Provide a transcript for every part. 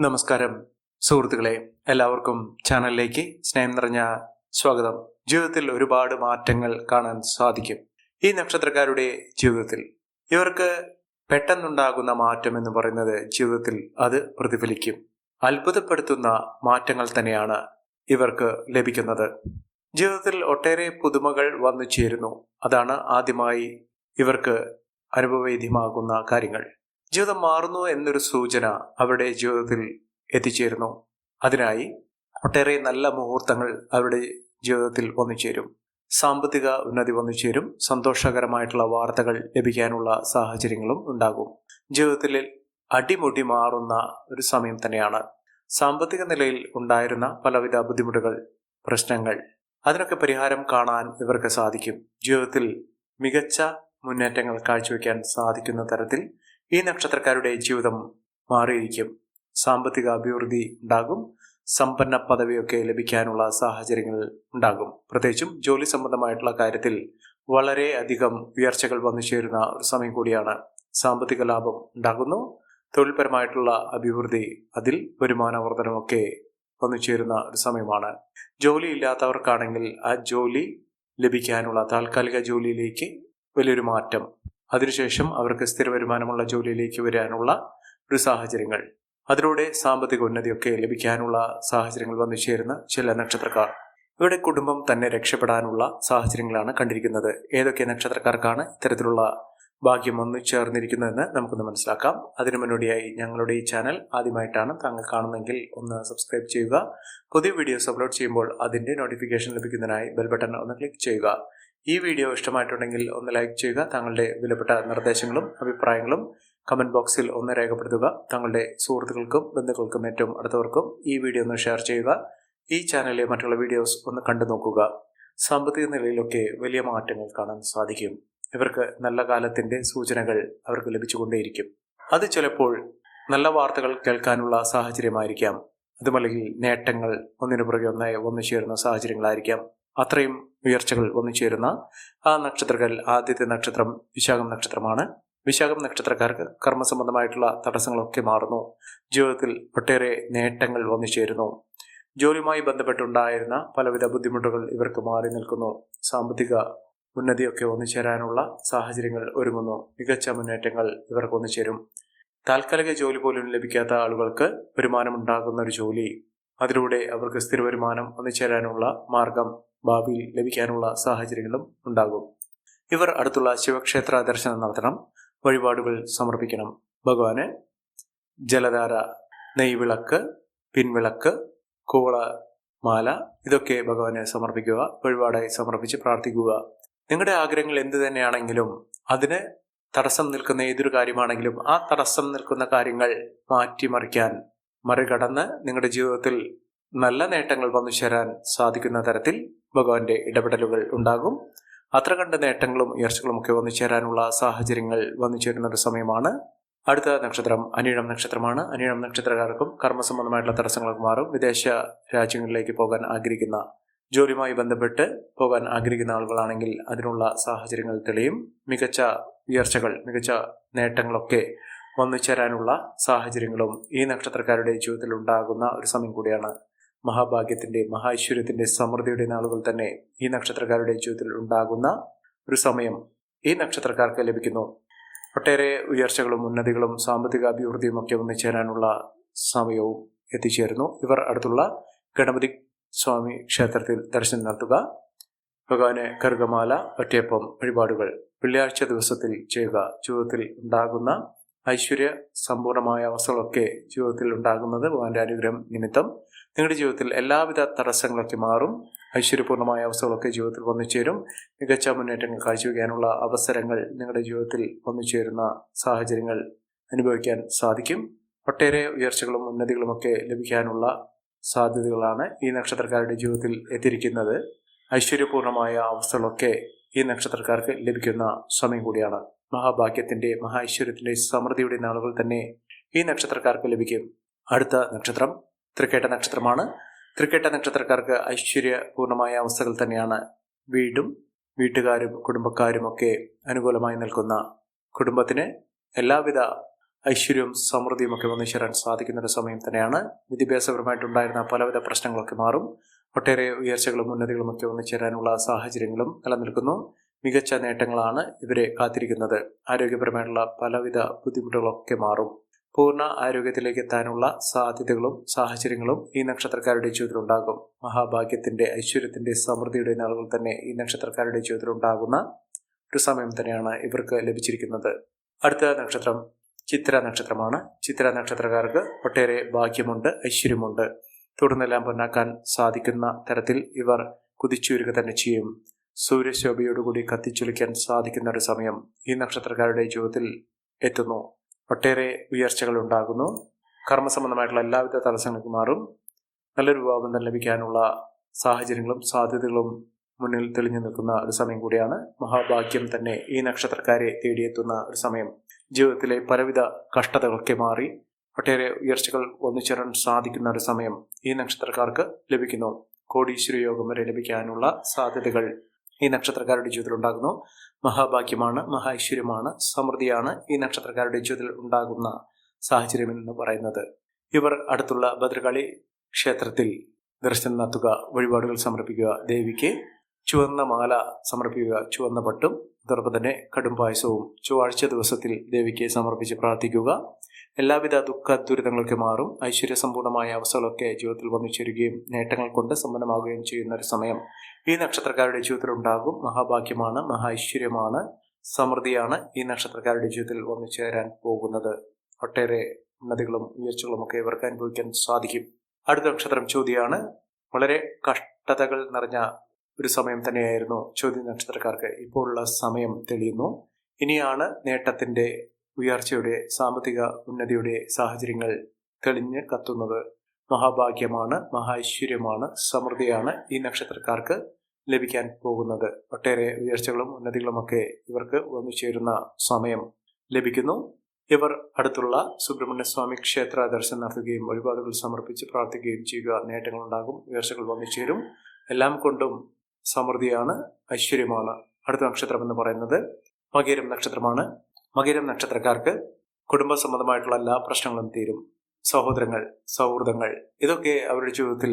നമസ്കാരം. സുഹൃത്തുക്കളെ എല്ലാവർക്കും ചാനലിലേക്ക് സ്നേഹം നിറഞ്ഞ സ്വാഗതം. ജീവിതത്തിൽ ഒരുപാട് മാറ്റങ്ങൾ കാണാൻ സാധിക്കും. ഈ നക്ഷത്രക്കാരുടെ ജീവിതത്തിൽ ഇവർക്ക് പെട്ടെന്നുണ്ടാകുന്ന മാറ്റം എന്ന് പറയുന്നത് ജീവിതത്തിൽ അത് പ്രതിഫലിക്കും. അത്ഭുതപ്പെടുത്തുന്ന മാറ്റങ്ങൾ തന്നെയാണ് ഇവർക്ക് ലഭിക്കുന്നത്. ജീവിതത്തിൽ ഒട്ടേറെ പുതുമകൾ വന്നു ചേരുന്നു. അതാണ് ആദ്യമായി ഇവർക്ക് അനുഭവവേദ്യമാകുന്ന കാര്യങ്ങൾ. ജീവിതം മാറുന്നു എന്നൊരു സൂചന അവരുടെ ജീവിതത്തിൽ എത്തിച്ചേരുന്നു. അതിനായി ഒട്ടേറെ നല്ല മുഹൂർത്തങ്ങൾ അവരുടെ ജീവിതത്തിൽ വന്നു ചേരും സാമ്പത്തിക ഉന്നതി വന്നു ചേരും സന്തോഷകരമായിട്ടുള്ള വാർത്തകൾ ലഭിക്കാനുള്ള സാഹചര്യങ്ങളും ഉണ്ടാകും. ജീവിതത്തിൽ അടിമുടി മാറുന്ന ഒരു സമയം തന്നെയാണ്. സാമ്പത്തിക നിലയിൽ ഉണ്ടായിരുന്ന പലവിധ ബുദ്ധിമുട്ടുകൾ പ്രശ്നങ്ങൾ അതിനൊക്കെ പരിഹാരം കാണാൻ ഇവർക്ക് സാധിക്കും. ജീവിതത്തിൽ മികച്ച മുന്നേറ്റങ്ങൾ കാഴ്ചവെക്കാൻ സാധിക്കുന്ന തരത്തിൽ ഈ നക്ഷത്രക്കാരുടെ ജീവിതം മാറിയിരിക്കും. സാമ്പത്തിക അഭിവൃദ്ധി ഉണ്ടാകും. സമ്പന്ന പദവിയൊക്കെ ലഭിക്കാനുള്ള സാഹചര്യങ്ങൾ ഉണ്ടാകും. പ്രത്യേകിച്ചും ജോലി സംബന്ധമായിട്ടുള്ള കാര്യത്തിൽ വളരെ അധികം ഉയർച്ചകൾ വന്നു ചേരുന്ന ഒരു സമയം കൂടിയാണ് സാമ്പത്തിക ലാഭം ഉണ്ടാകുന്നു. തൊഴിൽപരമായിട്ടുള്ള അഭിവൃദ്ധി അതിൽ വരുമാന വർധനമൊക്കെ വന്നു ചേരുന്ന ഒരു സമയമാണ്. ജോലി ഇല്ലാത്തവർക്കാണെങ്കിൽ ആ ജോലി ലഭിക്കാനുള്ള താൽക്കാലിക ജോലിയിലേക്ക് വലിയൊരു മാറ്റം അതിനുശേഷം അവർക്ക് സ്ഥിര വരുമാനമുള്ള ജോലിയിലേക്ക് വരാനുള്ള ഒരു സാഹചര്യങ്ങൾ. അതിലൂടെ സാമ്പത്തിക ഉന്നതിയൊക്കെ ലഭിക്കാനുള്ള സാഹചര്യങ്ങൾ വന്നു ചേരുന്ന ചില നക്ഷത്രക്കാർ. ഇവരുടെ കുടുംബം തന്നെ രക്ഷപ്പെടാനുള്ള സാഹചര്യങ്ങളാണ് കണ്ടിരിക്കുന്നത്. ഏതൊക്കെ നക്ഷത്രക്കാർക്കാണ് ഇത്തരത്തിലുള്ള ഭാഗ്യം വന്നു ചേർന്നിരിക്കുന്നതെന്ന് നമുക്കൊന്ന് മനസ്സിലാക്കാം. അതിനു മുന്നോടിയായി ഞങ്ങളുടെ ഈ ചാനൽ ആദ്യമായിട്ടാണ് താങ്കൾ കാണുന്നെങ്കിൽ ഒന്ന് സബ്സ്ക്രൈബ് ചെയ്യുക. പുതിയ വീഡിയോസ് അപ്ലോഡ് ചെയ്യുമ്പോൾ അതിന്റെ നോട്ടിഫിക്കേഷൻ ലഭിക്കുന്നതിനായി ബെൽ ബട്ടൺ ഒന്ന് ക്ലിക്ക് ചെയ്യുക. ഈ വീഡിയോ ഇഷ്ടമായിട്ടുണ്ടെങ്കിൽ ഒന്ന് ലൈക്ക് ചെയ്യുക താങ്കളുടെ വിലപ്പെട്ട നിർദ്ദേശങ്ങളും അഭിപ്രായങ്ങളും കമന്റ് ബോക്സിൽ ഒന്ന് രേഖപ്പെടുത്തുക. താങ്കളുടെ സുഹൃത്തുക്കൾക്കും ബന്ധുക്കൾക്കും ഏറ്റവും അടുത്തവർക്കും ഈ വീഡിയോ ഒന്ന് ഷെയർ ചെയ്യുക. ഈ ചാനലിലെ മറ്റുള്ള വീഡിയോസ് ഒന്ന് കണ്ടു നോക്കുക. സാമ്പത്തിക നിലയിലൊക്കെ വലിയ മാറ്റങ്ങൾ കാണാൻ സാധിക്കും. ഇവർക്ക് നല്ല കാലത്തിന്റെ സൂചനകൾ അവർക്ക് ലഭിച്ചുകൊണ്ടേയിരിക്കും. അത് ചിലപ്പോൾ നല്ല വാർത്തകൾ കേൾക്കാനുള്ള സാഹചര്യമായിരിക്കാം. അതുമല്ലെങ്കിൽ നേട്ടങ്ങൾ ഒന്നിനു പുറകെ ഒന്നായി വന്നു ചേരുന്ന സാഹചര്യങ്ങളായിരിക്കാം. അത്രയും ഉയർച്ചകൾ വന്നു ചേരുന്ന ആ നക്ഷത്രങ്ങളിൽ ആദ്യത്തെ നക്ഷത്രം വിശാഖം നക്ഷത്രമാണ്. വിശാഖം നക്ഷത്രക്കാർക്ക് കർമ്മസംബന്ധമായിട്ടുള്ള തടസ്സങ്ങളൊക്കെ മാറുന്നു. ജീവിതത്തിൽ ഒട്ടേറെ നേട്ടങ്ങൾ വന്നു ചേരുന്നു ജോലിയുമായി ബന്ധപ്പെട്ടുണ്ടായിരുന്ന പലവിധ ബുദ്ധിമുട്ടുകൾ ഇവർക്ക് മാറി നിൽക്കുന്നു. സാമ്പത്തിക ഉന്നതിയൊക്കെ വന്നു ചേരാനുള്ള സാഹചര്യങ്ങൾ ഒരുങ്ങുന്നു. മികച്ച മുന്നേറ്റങ്ങൾ ഇവർക്ക് വന്നു ചേരും താൽക്കാലിക ജോലി പോലും ലഭിക്കാത്ത ആളുകൾക്ക് വരുമാനമുണ്ടാകുന്ന ഒരു ജോലി അതിലൂടെ അവർക്ക് സ്ഥിരവരുമാനം വരുമാനം വന്നു മാർഗം ഭാവിയിൽ ലഭിക്കാനുള്ള സാഹചര്യങ്ങളും ഉണ്ടാകും. ഇവർ അടുത്തുള്ള ശിവക്ഷേത്ര ദർശനം നടത്തണം. വഴിപാടുകൾ സമർപ്പിക്കണം. ഭഗവാന് ജലധാര നെയ്വിളക്ക് പിൻവിളക്ക് കോള മാല ഇതൊക്കെ ഭഗവാനെ സമർപ്പിക്കുക വഴിപാടായി സമർപ്പിച്ച് പ്രാർത്ഥിക്കുക. നിങ്ങളുടെ ആഗ്രഹങ്ങൾ എന്ത് തന്നെയാണെങ്കിലും അതിന് തടസ്സം നിൽക്കുന്ന ഏതൊരു കാര്യമാണെങ്കിലും ആ തടസ്സം നിൽക്കുന്ന കാര്യങ്ങൾ മാറ്റിമറിക്കാൻ മറികടന്ന് നിങ്ങളുടെ ജീവിതത്തിൽ നല്ല നേട്ടങ്ങൾ വന്നു ചേരാൻ സാധിക്കുന്ന തരത്തിൽ ഭഗവാന്റെ ഇടപെടലുകൾ ഉണ്ടാകും. അത്ര കണ്ട നേട്ടങ്ങളും ഉയർച്ചകളും ഒക്കെ വന്നു ചേരാനുള്ള സാഹചര്യങ്ങൾ വന്നു ചേരുന്ന ഒരു സമയമാണ്. അടുത്ത നക്ഷത്രം അനിഴം നക്ഷത്രമാണ്. അനിഴം നക്ഷത്രക്കാർക്കും കർമ്മസംബന്ധമായിട്ടുള്ള തടസ്സങ്ങളൊക്കെ മാറും. വിദേശ രാജ്യങ്ങളിലേക്ക് പോകാൻ ആഗ്രഹിക്കുന്ന ജോലിയുമായി ബന്ധപ്പെട്ട് പോകാൻ ആഗ്രഹിക്കുന്ന ആളുകളാണെങ്കിൽ അതിനുള്ള സാഹചര്യങ്ങൾ തെളിയും. മികച്ച ഉയർച്ചകൾ മികച്ച നേട്ടങ്ങളൊക്കെ വന്നു ചേരാനുള്ള സാഹചര്യങ്ങളും ഈ നക്ഷത്രക്കാരുടെ ജീവിതത്തിൽ ഉണ്ടാകുന്ന ഒരു സമയം കൂടിയാണ്. മഹാഭാഗ്യത്തിന്റെ മഹാഐശ്വര്യത്തിന്റെ സമൃദ്ധിയുടെ നാളുകൾ തന്നെ ഈ നക്ഷത്രക്കാരുടെ ജീവിതത്തിൽ ഉണ്ടാകുന്ന ഒരു സമയം ഈ നക്ഷത്രക്കാർക്ക് ലഭിക്കുന്നു. ഒട്ടേറെ ഉയർച്ചകളും ഉന്നതികളും സാമ്പത്തിക അഭിവൃദ്ധിയും ഒക്കെ വന്നു ചേരാനുള്ള സമയവും എത്തിച്ചേരുന്നു. ഇവർ അടുത്തുള്ള ഗണപതി സ്വാമി ക്ഷേത്രത്തിൽ ദർശനം നടത്തുക. ഭഗവാന് കറുകമാല ഒറ്റയപ്പം വഴിപാടുകൾ വെള്ളിയാഴ്ച ദിവസത്തിൽ ചെയ്യുക. ജീവിതത്തിൽ ഉണ്ടാകുന്ന ഐശ്വര്യ സമ്പൂർണമായ അവസ്ഥകളൊക്കെ ജീവിതത്തിൽ ഉണ്ടാകുന്നത് ഭഗവാന്റെ അനുഗ്രഹം നിമിത്തം. നിങ്ങളുടെ ജീവിതത്തിൽ എല്ലാവിധ തടസ്സങ്ങളൊക്കെ മാറും. ഐശ്വര്യപൂർണമായ അവസ്ഥകളൊക്കെ ജീവിതത്തിൽ വന്നു ചേരും മികച്ച മുന്നേറ്റങ്ങൾ കാഴ്ചവെക്കാനുള്ള അവസരങ്ങൾ നിങ്ങളുടെ ജീവിതത്തിൽ വന്നു ചേരുന്ന സാഹചര്യങ്ങൾ അനുഭവിക്കാൻ സാധിക്കും. ഒട്ടേറെ ഉയർച്ചകളും ഉന്നതികളും ഒക്കെ ലഭിക്കാനുള്ള സാധ്യതകളാണ് ഈ നക്ഷത്രക്കാരുടെ ജീവിതത്തിൽ എത്തിയിരിക്കുന്നത്. ഐശ്വര്യപൂർണമായ അവസ്ഥകളൊക്കെ ഈ നക്ഷത്രക്കാർക്ക് ലഭിക്കുന്ന സമയം കൂടിയാണ്. മഹാഭാഗ്യത്തിന്റെ മഹാഐശ്വര്യത്തിന്റെ സമൃദ്ധിയുടെ നാളുകൾ തന്നെ ഈ നക്ഷത്രക്കാർക്ക് ലഭിക്കും. അടുത്ത നക്ഷത്രം തൃക്കേട്ട നക്ഷത്രമാണ്. തൃക്കേട്ട നക്ഷത്രക്കാർക്ക് ഐശ്വര്യപൂർണമായ അവസ്ഥകൾ തന്നെയാണ്. വീടും വീട്ടുകാരും കുടുംബക്കാരും ഒക്കെ അനുകൂലമായി നിൽക്കുന്ന കുടുംബത്തിന് എല്ലാവിധ ഐശ്വര്യവും സമൃദ്ധിയും ഒക്കെ വന്നു ചേരാൻ സാധിക്കുന്ന ഒരു സമയം തന്നെയാണ്. വിദ്യാഭ്യാസപരമായിട്ടുണ്ടായിരുന്ന പലവിധ പ്രശ്നങ്ങളൊക്കെ മാറും. ഒട്ടേറെ ഉയർച്ചകളും ഉന്നതികളും ഒക്കെ വന്നു ചേരാനുള്ള സാഹചര്യങ്ങളും നിലനിൽക്കുന്നു. മികച്ച നേട്ടങ്ങളാണ് ഇവരെ കാത്തിരിക്കുന്നത്. ആരോഗ്യപരമായിട്ടുള്ള പലവിധ ബുദ്ധിമുട്ടുകളൊക്കെ മാറും. പൂർണ ആരോഗ്യത്തിലേക്ക് എത്താനുള്ള സാധ്യതകളും സാഹചര്യങ്ങളും ഈ നക്ഷത്രക്കാരുടെ ജീവിതത്തിൽ ഉണ്ടാകും മഹാഭാഗ്യത്തിന്റെ ഐശ്വര്യത്തിന്റെ സമൃദ്ധിയുടെ നാളുകൾ തന്നെ ഈ നക്ഷത്രക്കാരുടെ ജീവിതത്തിൽ ഉണ്ടാകുന്ന ഒരു സമയം തന്നെയാണ് ഇവർക്ക് ലഭിച്ചിരിക്കുന്നത്. അടുത്ത നക്ഷത്രം ചിത്ര നക്ഷത്രമാണ്. ചിത്ര നക്ഷത്രക്കാർക്ക് ഒട്ടേറെ ഭാഗ്യമുണ്ട് ഐശ്വര്യമുണ്ട്. തുടർന്നെല്ലാം പൊന്നാക്കാൻ സാധിക്കുന്ന തരത്തിൽ ഇവർ കുതിച്ചുയരുക തന്നെ ചെയ്യും. സൂര്യശോഭയോടുകൂടി കത്തിച്ചൊലിക്കാൻ സാധിക്കുന്ന ഒരു സമയം ഈ നക്ഷത്രക്കാരുടെ ജീവിതത്തിൽ എത്തുന്നു. ഒട്ടേറെ ഉയർച്ചകൾ ഉണ്ടാകുന്നു കർമ്മസംബന്ധമായിട്ടുള്ള എല്ലാവിധ തടസ്സങ്ങൾക്ക് മാറും. നല്ലൊരു വിവാഹബന്ധം ലഭിക്കാനുള്ള സാഹചര്യങ്ങളും സാധ്യതകളും മുന്നിൽ തെളിഞ്ഞു നിൽക്കുന്ന ഒരു സമയം കൂടിയാണ്. മഹാഭാഗ്യം തന്നെ ഈ നക്ഷത്രക്കാരെ തേടിയെത്തുന്ന ഒരു സമയം. ജീവിതത്തിലെ പലവിധ കഷ്ടതകളൊക്കെ മാറി ഒട്ടേറെ ഉയർച്ചകൾ ഒന്നിച്ചേരാൻ സാധിക്കുന്ന ഒരു സമയം ഈ നക്ഷത്രക്കാർക്ക് ലഭിക്കുന്നു. കോടീശ്വര യോഗം വരെ ലഭിക്കാനുള്ള സാധ്യതകൾ ഈ നക്ഷത്രക്കാരുടെ ജീവിതത്തിൽ ഉണ്ടാകുന്നു. മഹാഭാഗ്യമാണ് മഹാഐശ്വര്യമാണ് സമൃദ്ധിയാണ് ഈ നക്ഷത്രക്കാരുടെ ജീവിതത്തിൽ ഉണ്ടാകുന്ന സാഹചര്യം എന്ന് പറയുന്നത്. ഇവർ അടുത്തുള്ള ഭദ്രകാളി ക്ഷേത്രത്തിൽ ദർശനം നടത്തുക വഴിപാടുകൾ സമർപ്പിക്കുക ദേവിക്ക് ചുവന്ന മാല സമർപ്പിക്കുക ചുവന്ന പട്ടും അതോടൊപ്പം തന്നെ കടും പായസവും ചൊവ്വാഴ്ച ദിവസത്തിൽ ദേവിക്ക് സമർപ്പിച്ച് പ്രാർത്ഥിക്കുക. എല്ലാവിധ ദുഃഖ ദുരിതങ്ങളൊക്കെ മാറും. ഐശ്വര്യസമ്പൂർണമായ അവസ്ഥകളൊക്കെ ജീവിതത്തിൽ വന്നു ചേരുകയും നേട്ടങ്ങൾ കൊണ്ട് സമ്പന്നമാകുകയും ചെയ്യുന്ന ഒരു സമയം ഈ നക്ഷത്രക്കാരുടെ ജീവിതത്തിൽ ഉണ്ടാകും. മഹാഭാഗ്യമാണ് മഹാ ഐശ്വര്യമാണ് സമൃദ്ധിയാണ് ഈ നക്ഷത്രക്കാരുടെ ജീവിതത്തിൽ വന്നു ചേരാൻ പോകുന്നത്. ഒട്ടേറെ ഉന്നതികളും ഉയർച്ചകളും ഒക്കെ ഇവർക്ക് അനുഭവിക്കാൻ സാധിക്കും. അടുത്ത നക്ഷത്രം ചോദ്യമാണ് വളരെ കഷ്ടതകൾ നിറഞ്ഞ ഒരു സമയം തന്നെയായിരുന്നു ചോദ്യ നക്ഷത്രക്കാർക്ക് ഇപ്പോൾ ഉള്ള സമയം തെളിയുന്നു. ഇനിയാണ് നേട്ടത്തിന്റെ ഉയർച്ചയുടെ സാമ്പത്തിക ഉന്നതിയുടെ സാഹചര്യങ്ങൾ തെളിഞ്ഞ് കത്തുന്നത് മഹാഭാഗ്യമാണ് മഹാഐശ്വര്യമാണ് സമൃദ്ധിയാണ് ഈ നക്ഷത്രക്കാർക്ക് ലഭിക്കാൻ പോകുന്നത്. ഒട്ടേറെ ഉയർച്ചകളും ഉന്നതികളുമൊക്കെ ഇവർക്ക് വന്നു ചേരുന്ന സമയം ലഭിക്കുന്നു. ഇവർ അടുത്തുള്ള സുബ്രഹ്മണ്യസ്വാമി ക്ഷേത്ര ദർശനം നടത്തുകയും വഴിപാടുകൾ സമർപ്പിച്ച് പ്രാർത്ഥിക്കുകയും ചെയ്യുക. നേട്ടങ്ങൾ ഉണ്ടാകും ഉയർച്ചകൾ വന്നു ചേരും. എല്ലാം കൊണ്ടും സമൃദ്ധിയാണ് ഐശ്വര്യമാണ്. അടുത്ത നക്ഷത്രം എന്ന് പറയുന്നത് മകേരം നക്ഷത്രമാണ്. മകീരം നക്ഷത്രക്കാർക്ക് കുടുംബ സംബന്ധമായിട്ടുള്ള എല്ലാ പ്രശ്നങ്ങളും തീരും. സഹോദരങ്ങൾ സൗഹൃദങ്ങൾ ഇതൊക്കെ അവരുടെ ജീവിതത്തിൽ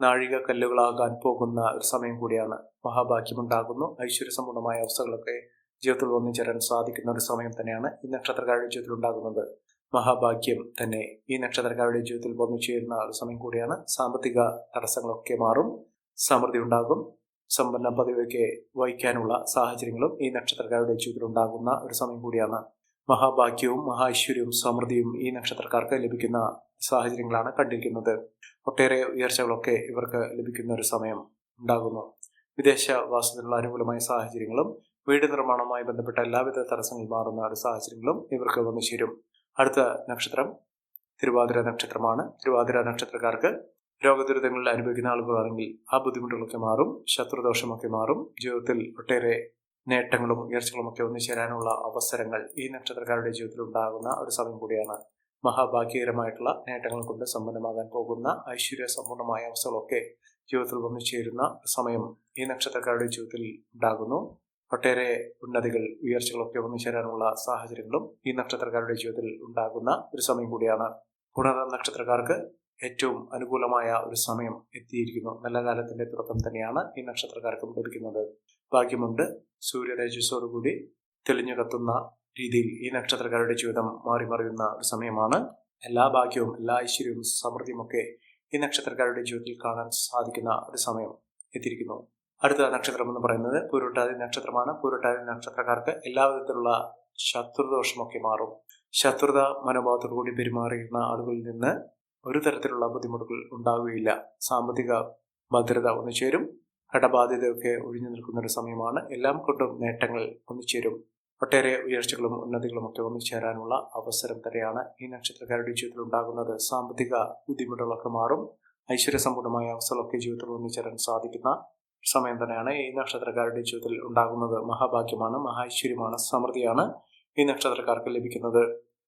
നാഴിക കല്ലുകളാകാൻ പോകുന്ന ഒരു സമയം കൂടിയാണ് മഹാഭാഗ്യം മഹാഭാഗ്യമുണ്ടാകുന്നു. ഐശ്വര്യസമ്പൂർണമായ അവസ്ഥകളൊക്കെ ജീവിതത്തിൽ വന്നു ചേരാൻ സാധിക്കുന്ന ഒരു സമയം തന്നെയാണ് ഈ നക്ഷത്രക്കാരുടെ ജീവിതത്തിൽ ഉണ്ടാകുന്നത്. മഹാഭാഗ്യം തന്നെ ഈ നക്ഷത്രക്കാരുടെ ജീവിതത്തിൽ വന്നു ചേരുന്ന ഒരു സമയം കൂടിയാണ്. സാമ്പത്തിക തടസ്സങ്ങളൊക്കെ മാറും. സമൃദ്ധി ഉണ്ടാകും. സമ്പന്ന പദവിയൊക്കെ വഹിക്കാനുള്ള സാഹചര്യങ്ങളും ഈ നക്ഷത്രക്കാരുടെ ജീവിതത്തിൽ ഉണ്ടാകുന്ന ഒരു സമയം കൂടിയാണ്. മഹാഭാഗ്യവും മഹാഐശ്വര്യവും സമൃദ്ധിയും ഈ നക്ഷത്രക്കാർക്ക് ലഭിക്കുന്ന സാഹചര്യങ്ങളാണ് കണ്ടിരിക്കുന്നത്. ഒട്ടേറെ ഉയർച്ചകളൊക്കെ ഇവർക്ക് ലഭിക്കുന്ന ഒരു സമയം ഉണ്ടാകുന്നു. വിദേശ വാസത്തിനുള്ള അനുകൂലമായ സാഹചര്യങ്ങളും വീട് നിർമ്മാണവുമായി ബന്ധപ്പെട്ട എല്ലാവിധ തടസ്സങ്ങൾ മാറുന്ന ഒരു സാഹചര്യങ്ങളും ഇവർക്ക് വന്നു ചേരും അടുത്ത നക്ഷത്രം തിരുവാതിര നക്ഷത്രമാണ്. തിരുവാതിര നക്ഷത്രക്കാർക്ക് രോഗദുരിതങ്ങളിൽ അനുഭവിക്കുന്ന ആളുകളാണെങ്കിൽ ആ ബുദ്ധിമുട്ടുകളൊക്കെ മാറും ശത്രുദോഷമൊക്കെ മാറും. ജീവിതത്തിൽ ഒട്ടേറെ നേട്ടങ്ങളും ഉയർച്ചകളും ഒക്കെ ഒന്നിച്ചേരാനുള്ള അവസരങ്ങൾ ഈ നക്ഷത്രക്കാരുടെ ജീവിതത്തിൽ ഉണ്ടാകുന്ന ഒരു സമയം കൂടിയാണ് മഹാഭാഗ്യകരമായിട്ടുള്ള നേട്ടങ്ങൾ കൊണ്ട് സമ്പന്നമാകാൻ പോകുന്ന ഐശ്വര്യ സമ്പൂർണമായ അവസ്ഥകളൊക്കെ ജീവിതത്തിൽ വന്നു ചേരുന്ന സമയം ഈ നക്ഷത്രക്കാരുടെ ജീവിതത്തിൽ ഉണ്ടാകുന്നു. ഒട്ടേറെ ഉന്നതികൾ ഉയർച്ചകളൊക്കെ വന്നു ചേരാനുള്ള സാഹചര്യങ്ങളും ഈ നക്ഷത്രക്കാരുടെ ജീവിതത്തിൽ ഉണ്ടാകുന്ന ഒരു സമയം കൂടിയാണ്. ഗുണത നക്ഷത്രക്കാർക്ക് ഏറ്റവും അനുകൂലമായ ഒരു സമയം എത്തിയിരിക്കുന്നു. നല്ല കാലത്തിന്റെ തുടക്കം തന്നെയാണ് ഈ നക്ഷത്രക്കാർക്കും ലഭിക്കുന്നത്. ഭാഗ്യമുണ്ട്. സൂര്യതേജസ്സോടുകൂടി തെളിഞ്ഞു കത്തുന്ന രീതിയിൽ ഈ നക്ഷത്രക്കാരുടെ ജീവിതം മാറിമറിയുന്ന ഒരു സമയമാണ്. എല്ലാ ഭാഗ്യവും എല്ലാ ഐശ്വര്യവും സമൃദ്ധിയുമൊക്കെ ഈ നക്ഷത്രക്കാരുടെ ജീവിതത്തിൽ കാണാൻ സാധിക്കുന്ന ഒരു സമയം എത്തിയിരിക്കുന്നു. അടുത്ത നക്ഷത്രം എന്ന് പറയുന്നത് പൂരുട്ടാതി നക്ഷത്രമാണ്. പൂരുട്ടാതി നക്ഷത്രക്കാർക്ക് എല്ലാ വിധത്തിലുള്ള ശത്രുദോഷമൊക്കെ മാറും. ശത്രുത മനോഭാവത്തോടു കൂടി പെരുമാറിയിരുന്ന ആളുകളിൽ നിന്ന് ഒരു തരത്തിലുള്ള ബുദ്ധിമുട്ടുകൾ ഉണ്ടാവുകയില്ല. സാമ്പത്തിക ഭദ്രത ഒന്നുചേരും കടബാധ്യതയൊക്കെ ഒഴിഞ്ഞു നിൽക്കുന്ന ഒരു സമയമാണ്. എല്ലാം കൊണ്ടും നേട്ടങ്ങൾ ഒന്നുചേരും ഒട്ടേറെ ഉയർച്ചകളും ഉന്നതികളും ഒക്കെ ഒന്നുചേരാനുള്ള അവസരം തന്നെയാണ് ഈ നക്ഷത്രക്കാരുടെ ജീവിതത്തിൽ ഉണ്ടാകുന്നത്. സാമ്പത്തിക ബുദ്ധിമുട്ടുകളൊക്കെ മാറും. ഐശ്വര്യസമ്പൂർണമായ അവസ്ഥകളൊക്കെ ജീവിതത്തിൽ ഒന്നിച്ചേരാൻ സാധിക്കുന്ന സമയം തന്നെയാണ് ഈ നക്ഷത്രക്കാരുടെ ജീവിതത്തിൽ ഉണ്ടാകുന്നത്. മഹാഭാഗ്യമാണ് മഹാഐശ്വര്യമാണ് സമൃദ്ധിയാണ് ഈ നക്ഷത്രക്കാർക്ക് ലഭിക്കുന്നത്.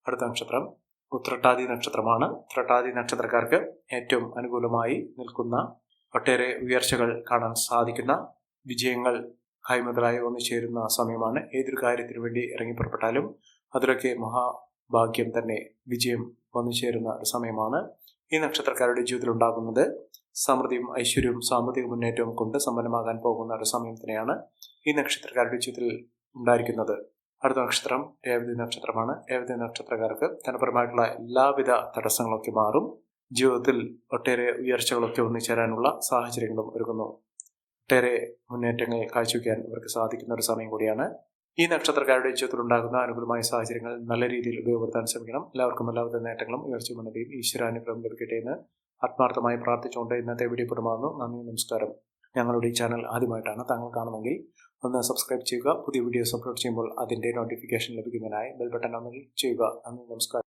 അടുത്ത നക്ഷത്രം. ഉത്രട്ടാതി നക്ഷത്രമാണ്. ഉത്രട്ടാതി നക്ഷത്രക്കാർക്ക് ഏറ്റവും അനുകൂലമായി നിൽക്കുന്ന ഒട്ടേറെ ഉയർച്ചകൾ കാണാൻ സാധിക്കുന്ന വിജയങ്ങൾ കൈമുതലായി ഒന്നിച്ചേരുന്ന ചേരുന്ന സമയമാണ്. ഏതൊരു കാര്യത്തിനു വേണ്ടി ഇറങ്ങി പുറപ്പെട്ടാലും അതിലൊക്കെ മഹാഭാഗ്യം തന്നെ വിജയം വന്നു ചേരുന്ന ഒരു സമയമാണ്. ഈ നക്ഷത്രക്കാരുടെ ജീവിതത്തിൽ ഉണ്ടാകുന്നത് സമൃദ്ധിയും ഐശ്വര്യവും സാമ്പത്തിക മുന്നേറ്റവും കൊണ്ട് സമ്പന്നമാകാൻ പോകുന്ന ഒരു സമയം തന്നെയാണ് ഈ നക്ഷത്രക്കാരുടെ ജീവിതത്തിൽ ഉണ്ടായിരിക്കുന്നത്. അടുത്ത നക്ഷത്രം രേവതി നക്ഷത്രമാണ്. രേവതി നക്ഷത്രക്കാർക്ക് ധനപരമായിട്ടുള്ള എല്ലാവിധ തടസ്സങ്ങളൊക്കെ മാറും. ജീവിതത്തിൽ ഒട്ടേറെ ഉയർച്ചകളൊക്കെ ഒന്നിച്ചേരാനുള്ള സാഹചര്യങ്ങളും ഒരുക്കുന്നു. ഒട്ടേറെ മുന്നേറ്റങ്ങൾ കാഴ്ചവെക്കാൻ ഇവർക്ക് സാധിക്കുന്ന ഒരു സമയം കൂടിയാണ്. ഈ നക്ഷത്രക്കാരുടെ ജീവിതത്തിൽ ഉണ്ടാകുന്ന അനുകൂലമായ സാഹചര്യങ്ങൾ നല്ല രീതിയിൽ ഉപയോഗപ്പെടുത്താൻ ശ്രമിക്കണം. എല്ലാവർക്കും എല്ലാവിധ നേട്ടങ്ങളും ഉയർച്ചയും ഉന്നതിയും ഈശ്വരാനുഗ്രഹം ലഭിക്കട്ടെ എന്ന് ആത്മാർത്ഥമായി പ്രാർത്ഥിച്ചുകൊണ്ട് ഇന്നത്തെ വീഡിയോ പെടുമാറുന്നു നന്ദി നമസ്കാരം. ഞങ്ങളുടെ ഈ ചാനൽ ആദ്യമായിട്ടാണ് താങ്കൾ കാണുമെങ്കിൽ ഒന്ന് സബ്സ്ക്രൈബ് ചെയ്യുക. പുതിയ വീഡിയോസ് അപ്ലോഡ് ചെയ്യുമ്പോൾ അതിന്റെ നോട്ടിഫിക്കേഷൻ ലഭിക്കുന്നതിനായി ബെൽ ബട്ടൺ ഒന്ന് ചെയ്യുക. നന്ദി നമസ്കാരം.